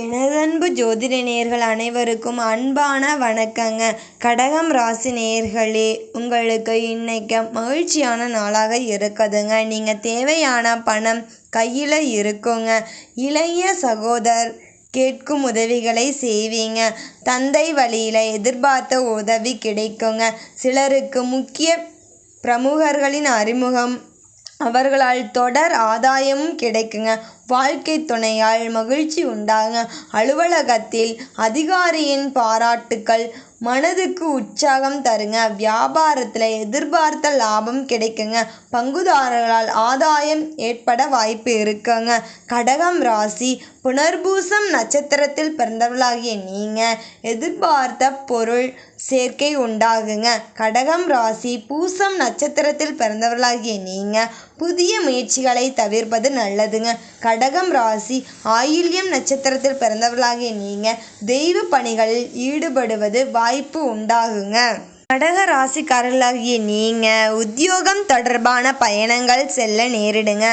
எனதன்பு ஜோதிட நேயர்கள் அனைவருக்கும் அன்பான வணக்கங்க. கடகம் ராசி நேயர்களே உங்களுக்கு இன்னைக்கு மகிழ்ச்சியான நாளாக இருக்குதுங்க. நீங்கள் தேவையான பணம் கையில் இருக்குங்க. இளைய சகோதரர் கேட்கும் உதவிகளை செய்வீங்க. தந்தை வழியில் எதிர்பார்த்த உதவி கிடைக்குங்க. சிலருக்கு முக்கிய பிரமுகர்களின் அறிமுகம் அவர்களால் தொடர் ஆதாயமும் கிடைக்குங்க. வாழ்க்கை துணையால் மகிழ்ச்சி உண்டாகுங்க அலுவலகத்தில் அதிகாரியின் பாராட்டுக்கள் மனதுக்கு உற்சாகம் தருங்க. வியாபாரத்தில் எதிர்பார்த்த லாபம் கிடைக்குங்க. பங்குதாரர்களால் ஆதாயம் ஏற்பட வாய்ப்பு இருக்குங்க. கடகம் ராசி புனர்பூசம் நட்சத்திரத்தில் பிறந்தவர்களாகிய நீங்கள் எதிர்பார்த்த பொருள் சேர்க்கை உண்டாகுங்க. கடகம் ராசி பூசம் நட்சத்திரத்தில் பிறந்தவர்களாகிய நீங்கள் புதிய முயற்சிகளை தவிர்ப்பது நல்லதுங்க. கடகம் ராசி ஆயில்யம் நட்சத்திரத்தில் பிறந்தவர்களாகிய நீங்கள் தெய்வ பணிகளில் ஈடுபடுவது வாய்ப்பு உண்டாகுங்க. கடக ராசிக்காரர்களாகிய நீங்கள் உத்தியோகம் தொடர்பான பயணங்கள் செல்ல நேரிடுங்க.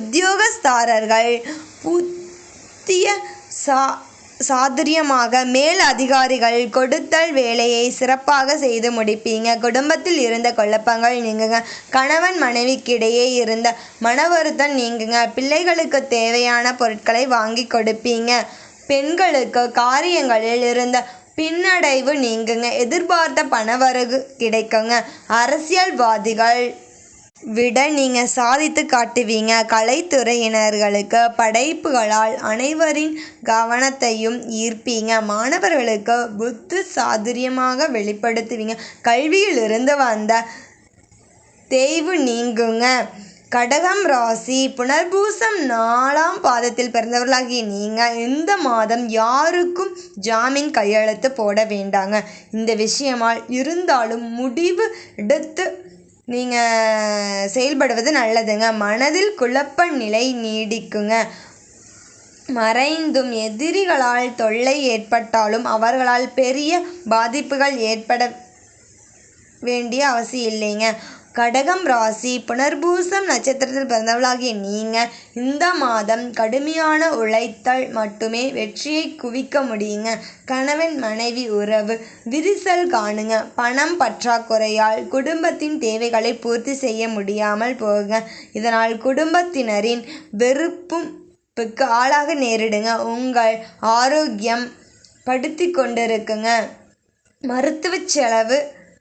உத்தியோகஸ்தாரர்கள் புத்திய சா சாதுரியமாக மேல் அதிகாரிகள் கொடுத்தல் வேலையை சிறப்பாக செய்து முடிப்பீங்க. குடும்பத்தில் இருந்த குழப்பங்கள் நீங்குங்க. கணவன் மனைவிக்கிடையே இருந்த மன வருத்தம் நீங்குங்க. பிள்ளைகளுக்கு தேவையான பொருட்களை வாங்கி கொடுப்பீங்க. பெண்களுக்கு காரியங்களில் இருந்த பின்னடைவு நீங்குங்க. எதிர்பார்த்த பணவரகு கிடைக்குங்க. அரசியல்வாதிகள் விட நீங்கள் சாதித்து காட்டுவீங்க. கலைத்துறையினர்களுக்கு படைப்புகளால் அனைவரின் கவனத்தையும் ஈர்ப்பீங்க. மாணவர்களுக்கு புத்து சாதுரியமாக வெளிப்படுத்துவீங்க. கல்வியிலிருந்து வந்த தேய்வு நீங்குங்க. கடகம் ராசி புனர்பூசம் நாலாம் பாதத்தில் பிறந்தவர்களாகிய நீங்கள் இந்த மாதம் யாருக்கும் ஜாமீன் கையெழுத்து போட வேண்டாங்க. இந்த விஷயமால் இருந்தாலும் முடிவு எடுத்து நீங்கள் செயல்படுவது நல்லதுங்க. மனதில் குழப்ப நிலை நீடிக்குங்க. மறைந்தும் எதிரிகளால் தொல்லை ஏற்பட்டாலும் அவர்களால் பெரிய பாதிப்புகள் ஏற்பட வேண்டிய அவசியம் இல்லைங்க. கடகம் ராசி புனர்பூசம் நட்சத்திரத்தில் பிறந்தவளாகிய நீங்கள் இந்த மாதம் கடுமையான உழைத்தல் மட்டுமே வெற்றியை குவிக்க முடியுங்க. கணவன் மனைவி உறவு விரிசல் காணுங்க. பணம் பற்றாக்குறையால் குடும்பத்தின் தேவைகளை பூர்த்தி செய்ய முடியாமல் போகுங்க. இதனால் குடும்பத்தினரின் வெறுப்பும் ஆளாக நேரிடுங்க. உங்கள் ஆரோக்கியம் படுத்தி கொண்டிருக்குங்க. மருத்துவ செலவு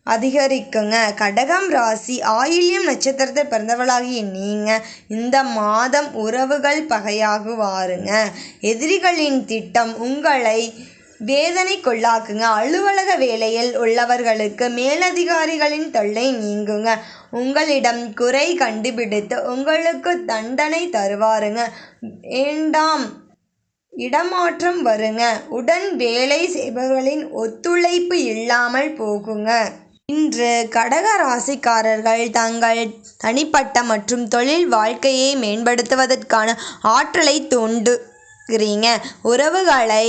அதிகரிக்குங்க. கடகம் ராசி ஆயில்யம் நட்சத்திரத்தில் பிறந்தவளாகிய நீங்கள் இந்த மாதம் உறவுகள் பகையாகுவாருங்க. எதிரிகளின் திட்டம் உங்களை வேதனை கொள்ளாக்குங்க அலுவலக வேலையில் உள்ளவர்களுக்கு மேலதிகாரிகளின் தொல்லை நீங்குங்க. உங்களிடம் குறை கண்டுபிடித்து உங்களுக்கு தண்டனை தருவாருங்க. வேண்டாம் இடமாற்றம் வருங்க. உடன் வேலை செய்பவர்களின் ஒத்துழைப்பு இல்லாமல் போகுங்க. இன்று கடக ராசிக்காரர்கள் தங்கள் தனிப்பட்ட மற்றும் தொழில் வாழ்க்கையை மேம்படுத்துவதற்கான ஆற்றலை தூண்டுகிறீங்க. உறவுகளை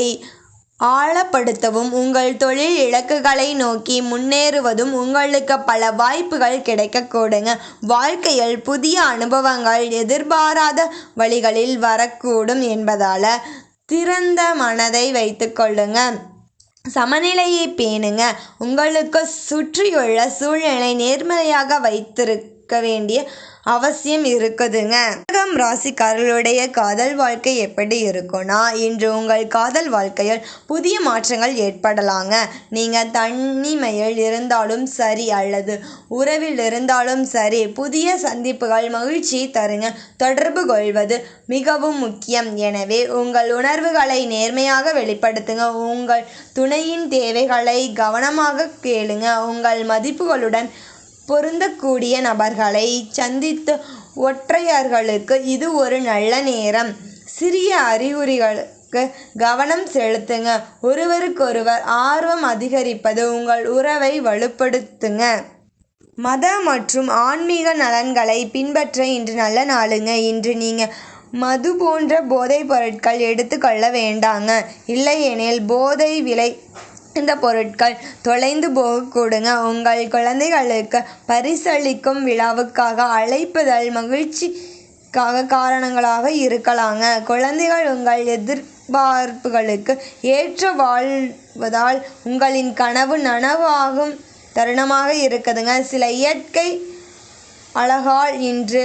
ஆழப்படுத்தவும் உங்கள் தொழில் இலக்குகளை நோக்கி முன்னேறுவதும் உங்களுக்கு பல வாய்ப்புகள் கிடைக்கக்கூடுங்க வாழ்க்கையில் புதிய அனுபவங்கள் எதிர்பாராத வழிகளில் வரக்கூடும் என்பதால் திறந்த மனதை வைத்துக்கொள்ளுங்க சமநிலையை பேணுங்க. உங்களுக்கு சுற்றியுள்ள சூழ்நிலை நேர்மறையாக வைத்திருக்க இருக்க வேண்டிய அவசியம் இருக்குதுங்க. கடகம் ராசிக்காரர்களுடைய காதல் வாழ்க்கை எப்படி இருக்கும்னா இன்று உங்கள் காதல் வாழ்க்கையில் புதிய மாற்றங்கள் ஏற்படலாங்க. நீங்கள் தனிமையில் இருந்தாலும் சரி அல்லது உறவில் இருந்தாலும் சரி புதிய சந்திப்புகள் மகிழ்ச்சியை தருங்க. தொடர்பு கொள்வது மிகவும் முக்கியம். எனவே உங்கள் உணர்வுகளை நேர்மையாக வெளிப்படுத்துங்க. உங்கள் துணையின் தேவைகளை கவனமாக கேளுங்க. உங்கள் மதிப்புகளுடன் பொருந்தக்கூடிய நபர்களை சந்தித்து ஒற்றையர்களுக்கு இது ஒரு நல்ல நேரம். சிறிய அறிகுறிகளுக்கு கவனம் செலுத்துங்க. ஒருவருக்கொருவர் ஆர்வம் அதிகரிப்பது உங்கள் உறவை வலுப்படுத்துங்க. மத மற்றும் ஆன்மீக நலன்களை பின்பற்ற இன்று நல்ல நாளுங்க. இன்று நீங்கள் மது போன்ற போதைப் பொருட்கள் எடுத்துக்கொள்ள வேண்டாங்க. இல்லையெனில் போதை விலை இந்த பொருட்கள் தொலைந்து போகக்கூடுங்க. உங்கள் குழந்தைகளுக்கு பரிசளிக்கும் விழாவுக்காக அழைப்புதல் மகிழ்ச்சிக்காக காரணங்களாக இருக்கலாங்க. குழந்தைகள் உங்கள் எதிர்பார்ப்புகளுக்கு ஏற்ற வாழ்வதால் உங்களின் கனவு நனவாகும் தருணமாக இருக்குதுங்க. சில இயற்கை அழகால் இன்று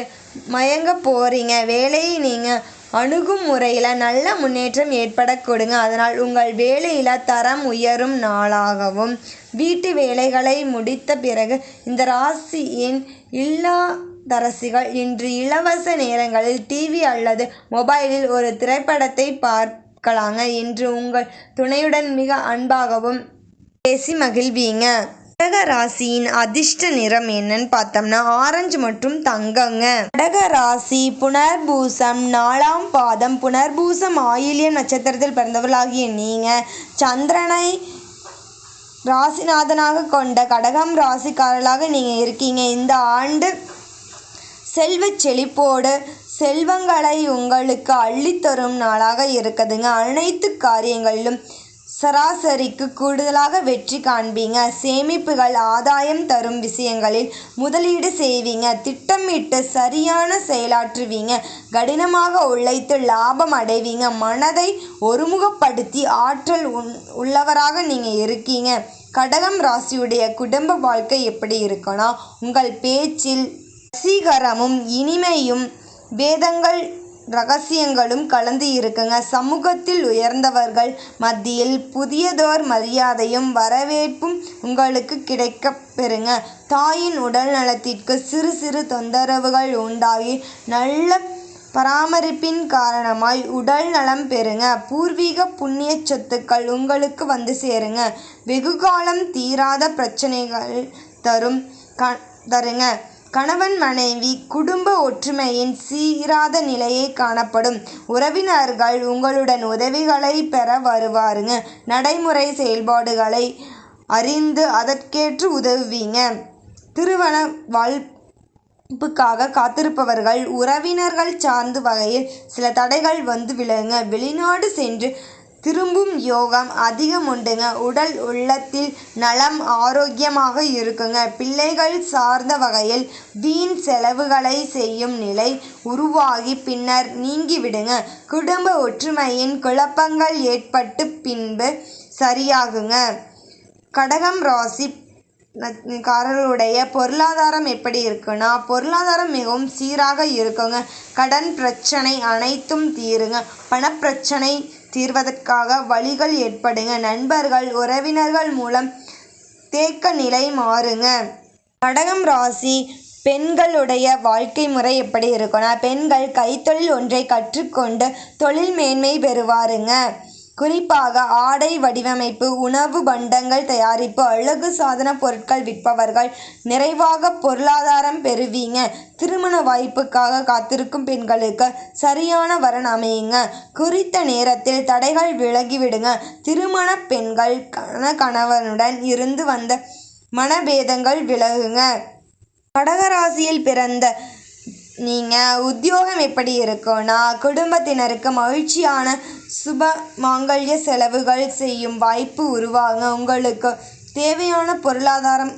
மயங்க போகிறீங்க வேலையை நீங்கள் அணுகும் முறையில் நல்ல முன்னேற்றம் ஏற்படக்கூடுங்க அதனால் உங்கள் வேலையில் தரம் உயரும் நாளாகவும். வீட்டு வேலைகளை முடித்த பிறகு இந்த ராசியின் இல்லத்தரசிகள் இன்று இலவச நேரங்களில் டிவி அல்லது மொபைலில் ஒரு திரைப்படத்தை பார்க்கலாங்க. இன்று உங்கள் துணையுடன் மிக அன்பாகவும் பேசி மகிழ்வீங்க. கடக ராசியின் அதிர்ஷ்ட நிறம் என்னன்னு பார்த்தோம்னா ஆரஞ்சு மற்றும் தங்கங்க. கடக ராசி புனர்பூசம் நாலாம் பாதம் புனர்பூசம் ஆயில்யம் நட்சத்திரத்தில் பிறந்தவர்களாகிய நீங்க சந்திரனை ராசிநாதனாக கொண்ட கடகம் ராசிக்காரர்களாக நீங்க இருக்கீங்க. இந்த ஆண்டு செல்வச் செழிப்போடு செல்வங்களை உங்களுக்கு அள்ளித்தரும் நாளாக இருக்குதுங்க. அனைத்து காரியங்களிலும் சராசரிக்கு கூடுதலாக வெற்றி காண்பீங்க. சேமிப்புகள் ஆதாயம் தரும் விஷயங்களில் முதலீடு செய்வீங்க. திட்டமிட்டு சரியான செயலாற்றுவீங்க. கடினமாக உழைத்து லாபம் அடைவீங்க. மனதை ஒருமுகப்படுத்தி ஆற்றல் உன் உள்ளவராக நீங்கள் இருக்கீங்க. கடகம் ராசியுடைய குடும்ப வாழ்க்கை எப்படி இருக்குன்னா உங்கள் பேச்சில் வசீகரமும் இனிமையும் வேதங்கள் ரகசியங்களும் கலந்து இருக்குங்க. சமூகத்தில் உயர்ந்தவர்கள் மத்தியில் புதியதோர் மரியாதையும் வரவேற்பும் உங்களுக்கு கிடைக்க பெறுங்க. தாயின் உடல் நலத்திற்கு சிறு சிறு தொந்தரவுகள் உண்டாகி நல்ல பராமரிப்பின் காரணமாய் உடல் நலம் பெறுங்க. பூர்வீக புண்ணிய சொத்துக்கள் உங்களுக்கு வந்து சேருங்க. வெகுகாலம் தீராத பிரச்சனைகள் தரும் க தருங்க. கணவன் மனைவி குடும்ப ஒற்றுமையின் சீராத நிலையை காணப்படும். உறவினர்கள் உங்களுடன் உதவிகளை பெற வருவாருங்க. நடைமுறை செயல்பாடுகளை அறிந்து அதற்கேற்று உதவுவீங்க. திருமண வாழ்ப்புக்காக காத்திருப்பவர்கள் உறவினர்கள் சார்ந்த வகையில் சில தடைகள் வந்து விலகுங்க. வெளிநாடு சென்று திரும்பும் யோகம் அதிகம் உண்டுங்க உடல் உள்ளத்தில் நலம் ஆரோக்கியமாக இருக்குங்க. பிள்ளைகள் சார்ந்த வகையில் வீண் செலவுகளை செய்யும் நிலை உருவாகி பின்னர் நீங்கிவிடுங்க. குடும்ப ஒற்றுமையின் குழப்பங்கள் ஏற்பட்டு பின்பு சரியாகுங்க. கடகம் ராசி காரருடைய பொருளாதாரம் எப்படி இருக்குன்னா பொருளாதாரம் மிகவும் சீராக இருக்குங்க. கடன் பிரச்சனை அனைத்தும் தீருங்க. பணப்பிரச்சனை தீர்வதற்காக வழிகள் ஏற்படுங்க. நண்பர்கள் உறவினர்கள் மூலம் தேக்க நிலை மாறுங்க. கடகம் ராசி பெண்களுடைய வாழ்க்கை முறை எப்படி இருக்கும்னா பெண்கள் கைத்தொழில் ஒன்றை கற்றுக்கொண்டு தொழில் மேன்மை பெறுவாருங்க. குறிப்பாக ஆடை வடிவமைப்பு உணவு பண்டங்கள் தயாரிப்பு அழகு சாதன பொருட்கள் விற்பவர்கள் நிறைவாக பொருளாதாரம் பெறுவீங்க. திருமண வாய்ப்புக்காக காத்திருக்கும் பெண்களுக்கு சரியான வரன் அமையுங்க. குறித்த நேரத்தில் தடைகள் விலகிவிடுங்க. திருமண பெண்கள் கண கணவனுடன் இருந்து வந்த மனபேதங்கள் விலகுங்க. கடகராசியில் பிறந்த நீங்கள் உத்தியோகம் எப்படி இருக்கும்னா குடும்பத்தினருக்கு மகிழ்ச்சியான சுப மாங்கல்ய செலவுகள் செய்யும் வாய்ப்பு உருவாங்க. உங்களுக்கு தேவையான பொருளாதாரம்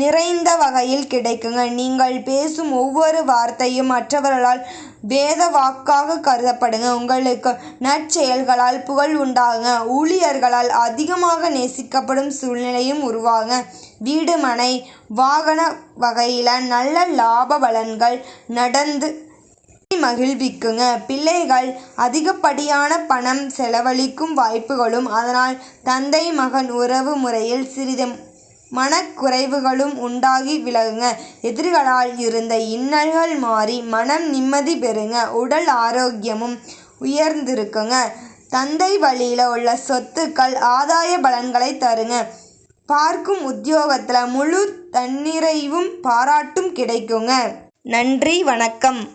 நிறைந்த வகையில் கிடைக்குங்க. நீங்கள் பேசும் ஒவ்வொரு வார்த்தையும் மற்றவர்களால் வேத வாக்காக கருதப்படுங்க. உங்களுக்கு நற்செயல்களால் புகழ் உண்டாகுங்க. ஊழியர்களால் அதிகமாக நேசிக்கப்படும் சூழ்நிலையும் உருவாகுங்க. வீடு மனை வாகன வகையில் நல்ல லாப பலன்கள் நடந்து மகிழ்விக்குங்க. பிள்ளைகள் அதிகப்படியான பணம் செலவழிக்கும் வாய்ப்புகளும் அதனால் தந்தை மகன் உறவு முறையில் சிறிது மனக்குறைவுகளும் உண்டாகி விலகுங்க எதிரிகளால் இருந்த இன்னல்கள் மாறி மனம் நிம்மதி பெறுங்க. உடல் ஆரோக்கியமும் உயர்ந்திருக்குங்க. தந்தை வழியில் உள்ள சொத்துக்கள் ஆதாய பலன்களை தருங்க. பார்க்கும் உத்தியோகத்தில் முழு தன்னிறைவும் பாராட்டும் கிடைக்குங்க. நன்றி வணக்கம்.